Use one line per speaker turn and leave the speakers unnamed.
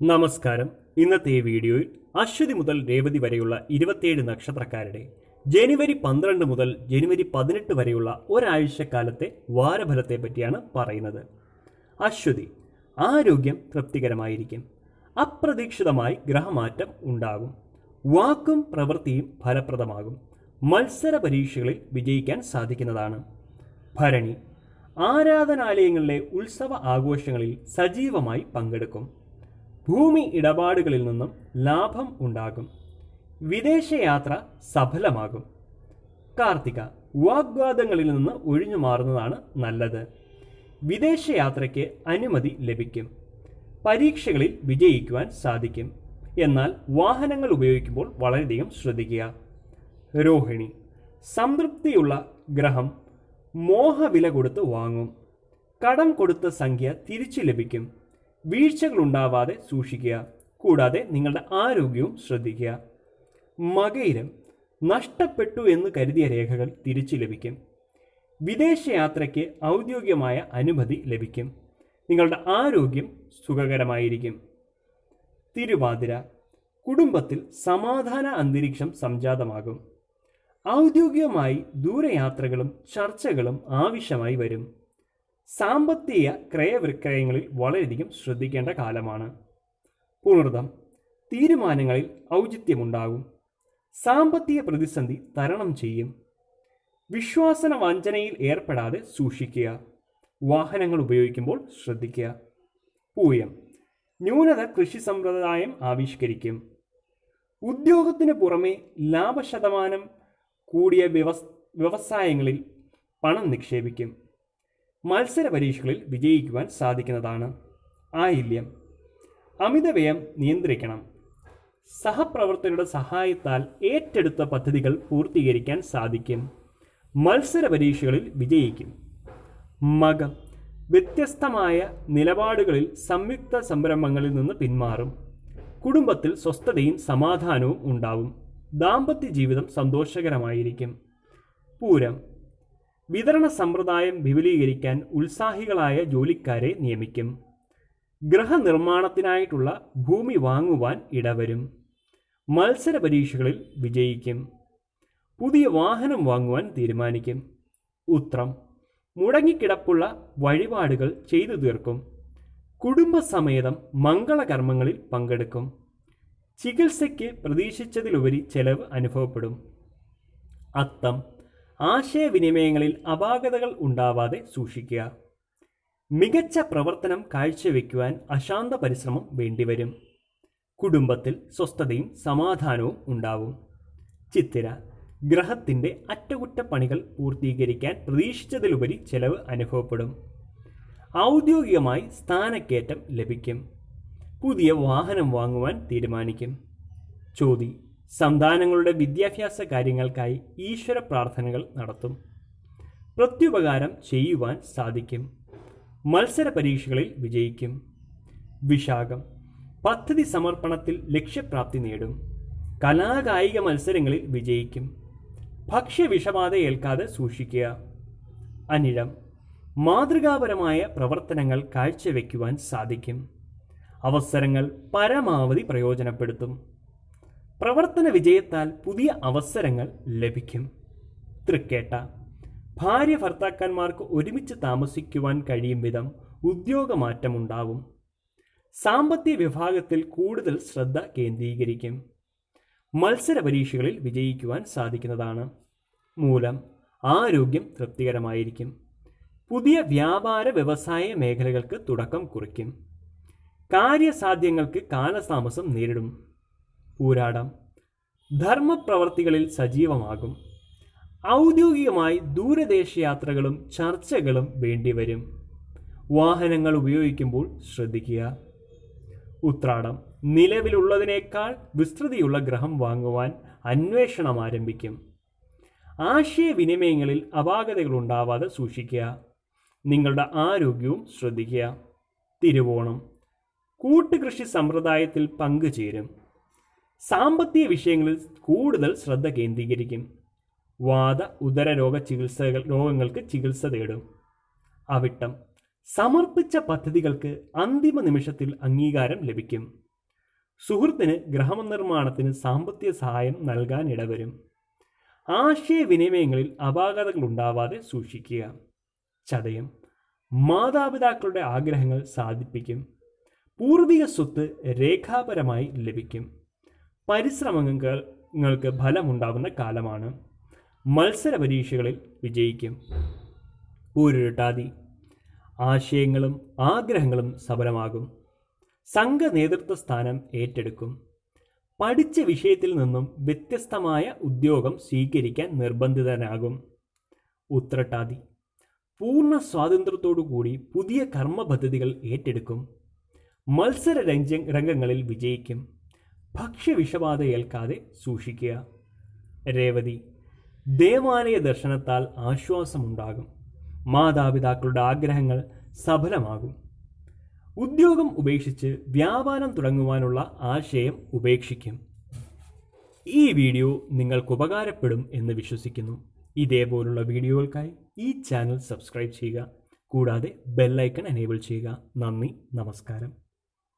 നമസ്കാരം. ഇന്നത്തെ ഈ വീഡിയോയിൽ അശ്വതി മുതൽ രേവതി വരെയുള്ള ഇരുപത്തിയേഴ് നക്ഷത്രക്കാരുടെ ജനുവരി പന്ത്രണ്ട് മുതൽ ജനുവരി പതിനെട്ട് വരെയുള്ള ഒരാഴ്ചക്കാലത്തെ വാരഫലത്തെ പറ്റിയാണ് പറയുന്നത്. അശ്വതി ആരോഗ്യം തൃപ്തികരമായിരിക്കും. അപ്രതീക്ഷിതമായി ഗ്രഹമാറ്റം ഉണ്ടാകും. വാക്കും പ്രവൃത്തിയും ഫലപ്രദമാകും. മത്സര പരീക്ഷകളിൽ വിജയിക്കാൻ സാധിക്കുന്നതാണ്. ഭരണി ആരാധനാലയങ്ങളിലെ ഉത്സവ ആഘോഷങ്ങളിൽ സജീവമായി പങ്കെടുക്കും. ഭൂമി ഇടപാടുകളിൽ നിന്നും ലാഭം ഉണ്ടാകും. വിദേശയാത്ര സഫലമാകും. കാർത്തിക വാഗ്വാദങ്ങളിൽ നിന്ന് ഒഴിഞ്ഞു മാറുന്നതാണ് നല്ലത്. വിദേശയാത്രയ്ക്ക് അനുമതി ലഭിക്കും. പരീക്ഷകളിൽ വിജയിക്കുവാൻ സാധിക്കും. എന്നാൽ വാഹനങ്ങൾ ഉപയോഗിക്കുമ്പോൾ വളരെയധികം ശ്രദ്ധിക്കുക. രോഹിണി സംതൃപ്തിയുള്ള ഗ്രഹം മോഹവില കൊടുത്ത് വാങ്ങും. കടം കൊടുത്ത സംഖ്യ തിരിച്ചു ലഭിക്കും. വീഴ്ചകൾ ഉണ്ടാവാതെ സൂക്ഷിക്കുക. കൂടാതെ നിങ്ങളുടെ ആരോഗ്യവും ശ്രദ്ധിക്കുക. മകയിരം നഷ്ടപ്പെട്ടു എന്ന് കരുതിയ രേഖകൾ തിരിച്ചു ലഭിക്കും. വിദേശയാത്രയ്ക്ക് ഔദ്യോഗികമായ അനുമതി ലഭിക്കും. നിങ്ങളുടെ ആരോഗ്യം സുഖകരമായിരിക്കും. തിരുവാതിര കുടുംബത്തിൽ സമാധാന അന്തരീക്ഷം സംജാതമാകും. ഔദ്യോഗികമായി ദൂരയാത്രകളും ചർച്ചകളും ആവശ്യമായി വരും. സാമ്പത്തിക ക്രയവിക്രയങ്ങളിൽ വളരെയധികം ശ്രദ്ധിക്കേണ്ട കാലമാണ്. പുണർദം തീരുമാനങ്ങളിൽ ഔചിത്യമുണ്ടാകും. സാമ്പത്തിക പ്രതിസന്ധി തരണം ചെയ്യും. വിശ്വാസന വഞ്ചനയിൽ ഏർപ്പെടാതെ സൂക്ഷിക്കുക. വാഹനങ്ങൾ ഉപയോഗിക്കുമ്പോൾ ശ്രദ്ധിക്കുക. പൂയം ന്യൂനത കൃഷി സമ്പ്രദായം ആവിഷ്കരിക്കും. ഉദ്യോഗത്തിന് പുറമെ ലാഭശതമാനം കൂടിയ വ്യവസ് വ്യവസായങ്ങളിൽ പണം നിക്ഷേപിക്കും. മത്സര പരീക്ഷകളിൽ വിജയിക്കുവാൻ സാധിക്കുന്നതാണ്. ആയില്യം. അമിതവ്യയം നിയന്ത്രിക്കണം. സഹപ്രവർത്തകരുടെ സഹായത്താൽ ഏറ്റെടുത്ത പദ്ധതികൾ പൂർത്തീകരിക്കാൻ സാധിക്കും. മത്സര പരീക്ഷകളിൽ വിജയിക്കും. മകം. വ്യത്യസ്തമായ നിലപാടുകളിൽ സംയുക്ത സംരംഭങ്ങളിൽ നിന്ന് പിന്മാറും. കുടുംബത്തിൽ സ്വസ്ഥതയും സമാധാനവും ഉണ്ടാവും. ദാമ്പത്യ ജീവിതം സന്തോഷകരമായിരിക്കും. പൂരം. വിതരണ സമ്പ്രദായം വിപുലീകരിക്കാൻ ഉത്സാഹികളായ ജോലിക്കാരെ നിയമിക്കും. ഗ്രഹനിർമ്മാണത്തിനായിട്ടുള്ള ഭൂമി വാങ്ങുവാൻ ഇടവരും. മത്സര പരീക്ഷകളിൽ വിജയിക്കും. പുതിയ വാഹനം വാങ്ങുവാൻ തീരുമാനിക്കും. ഉത്രം. മുടങ്ങിക്കിടപ്പുള്ള വഴിപാടുകൾ ചെയ്തു തീർക്കും. കുടുംബസമേതം മംഗളകർമ്മങ്ങളിൽ പങ്കെടുക്കും. ചികിത്സയ്ക്ക് പ്രതീക്ഷിച്ചതിലുപരി ചെലവ് അനുഭവപ്പെടും. അത്തം. ആശയവിനിമയങ്ങളിൽ അപാകതകൾ ഉണ്ടാവാതെ സൂക്ഷിക്കുക. മികച്ച പ്രവർത്തനം കാഴ്ചവെക്കുവാൻ അശാന്ത പരിശ്രമം വേണ്ടിവരും. കുടുംബത്തിൽ സ്വസ്ഥതയും സമാധാനവും ഉണ്ടാവും. ചിത്തിര ഗ്രഹത്തിന്റെ അറ്റകുറ്റപ്പണികൾ പൂർത്തീകരിക്കാൻ പ്രതീക്ഷിച്ചതിലുപരി ചെലവ് അനുഭവപ്പെടും. ഔദ്യോഗികമായി സ്ഥാനക്കയറ്റം ലഭിക്കും. പുതിയ വാഹനം വാങ്ങുവാൻ തീരുമാനിക്കും. ചോതി സന്താനങ്ങളുടെ വിദ്യാഭ്യാസ കാര്യങ്ങൾക്കായി ഈശ്വര പ്രാർത്ഥനകൾ നടത്തും. പ്രത്യുപകാരം ചെയ്യുവാൻ സാധിക്കും. മത്സര പരീക്ഷകളിൽ വിജയിക്കും. വിശാഖം പദ്ധതി സമർപ്പണത്തിൽ ലക്ഷ്യപ്രാപ്തി നേടും. കലാകായിക മത്സരങ്ങളിൽ വിജയിക്കും. ഭക്ഷ്യവിഷബാധ ഏൽക്കാതെ സൂക്ഷിക്കുക. അനിഴം മാതൃകാപരമായ പ്രവർത്തനങ്ങൾ കാഴ്ചവെക്കുവാൻ സാധിക്കും. അവസരങ്ങൾ പരമാവധി പ്രയോജനപ്പെടുത്തും. പ്രവർത്തന വിജയത്താൽ പുതിയ അവസരങ്ങൾ ലഭിക്കും. തൃക്കേട്ട. ഭാര്യ ഭർത്താക്കന്മാർക്ക് ഒരുമിച്ച് താമസിക്കുവാൻ കഴിയും വിധം ഉദ്യോഗമാറ്റമുണ്ടാവും. സാമ്പത്തിക വിഭാഗത്തിൽ കൂടുതൽ ശ്രദ്ധ കേന്ദ്രീകരിക്കും. മത്സര പരീക്ഷകളിൽ വിജയിക്കുവാൻ സാധിക്കുന്നതാണ്. മൂലം ആരോഗ്യം തൃപ്തികരമായിരിക്കും. പുതിയ വ്യാപാര വ്യവസായ മേഖലകൾക്ക് തുടക്കം കുറിക്കും. കാര്യസാധ്യങ്ങൾക്ക് കാലതാമസം നേരിടും. പൂരാടം ധർമ്മപ്രവർത്തികളിൽ സജീവമാകും. ഔദ്യോഗികമായി ദൂരദേശയാത്രകളും ചർച്ചകളും വേണ്ടിവരും. വാഹനങ്ങൾ ഉപയോഗിക്കുമ്പോൾ ശ്രദ്ധിക്കുക. ഉത്രാടം. നിലവിലുള്ളതിനേക്കാൾ വിസ്തൃതിയുള്ള ഗ്രഹം വാങ്ങുവാൻ അന്വേഷണം ആരംഭിക്കും. ആശയവിനിമയങ്ങളിൽ അപാകതകൾ ഉണ്ടാവാതെ സൂക്ഷിക്കുക. നിങ്ങളുടെ ആരോഗ്യവും ശ്രദ്ധിക്കുക. തിരുവോണം. കൂട്ടുകൃഷി സമ്പ്രദായത്തിൽ പങ്കുചേരും. സാമ്പത്തിക വിഷയങ്ങളിൽ കൂടുതൽ ശ്രദ്ധ കേന്ദ്രീകരിക്കും. വാദ ഉദര രോഗ ചികിത്സകൾ രോഗങ്ങൾക്ക് ചികിത്സ തേടും. അവിട്ടം. സമർപ്പിച്ച പദ്ധതികൾക്ക് അന്തിമ നിമിഷത്തിൽ അംഗീകാരം ലഭിക്കും. സുഹൃത്തിന് ഗ്രഹനിർമ്മാണത്തിന് സാമ്പത്തിക സഹായം നൽകാൻ ഇടവരും. ആശയവിനിമയങ്ങളിൽ അപാകതകൾ ഉണ്ടാവാതെ സൂക്ഷിക്കുക. ചതയം. മാതാപിതാക്കളുടെ ആഗ്രഹങ്ങൾ സാധിപ്പിക്കും. പൂർവിക സ്വത്ത് രേഖാപരമായി ലഭിക്കും. പരിശ്രമങ്ങൾക്ക് ഫലമുണ്ടാകുന്ന കാലമാണ്. മത്സര പരീക്ഷകളിൽ വിജയിക്കും. പൂരുരുട്ടാതി ആശയങ്ങളും ആഗ്രഹങ്ങളും സഫലമാകും സംഘ നേതൃത്വ സ്ഥാനം ഏറ്റെടുക്കും. പഠിച്ച വിഷയത്തിൽ നിന്നും വ്യത്യസ്തമായ ഉദ്യോഗം സ്വീകരിക്കാൻ നിർബന്ധിതനാകും. ഉത്രട്ടാതി. പൂർണ സ്വാതന്ത്ര്യത്തോടുകൂടി പുതിയ കർമ്മ പദ്ധതികൾ ഏറ്റെടുക്കും. മത്സര രംഗ രംഗങ്ങളിൽ വിജയിക്കും. ഭക്ഷ്യവിഷബാധ ഏൽക്കാതെ സൂക്ഷിക്കുക. രേവതി ദേവാലയ ദർശനത്താൽ ആശ്വാസമുണ്ടാകും. മാതാപിതാക്കളുടെ ആഗ്രഹങ്ങൾ സഫലമാകും. ഉദ്യോഗം ഉപേക്ഷിച്ച് വ്യാപാരം തുടങ്ങുവാനുള്ള ആശയം ഉപേക്ഷിക്കും. ഈ വീഡിയോ നിങ്ങൾക്ക് ഉപകാരപ്പെടും എന്ന് വിശ്വസിക്കുന്നു. ഇതേപോലുള്ള വീഡിയോകൾക്കായി ഈ ചാനൽ സബ്സ്ക്രൈബ് ചെയ്യുക. കൂടാതെ ബെല്ലൈക്കൺ എനേബിൾ ചെയ്യുക. നന്ദി നമസ്കാരം.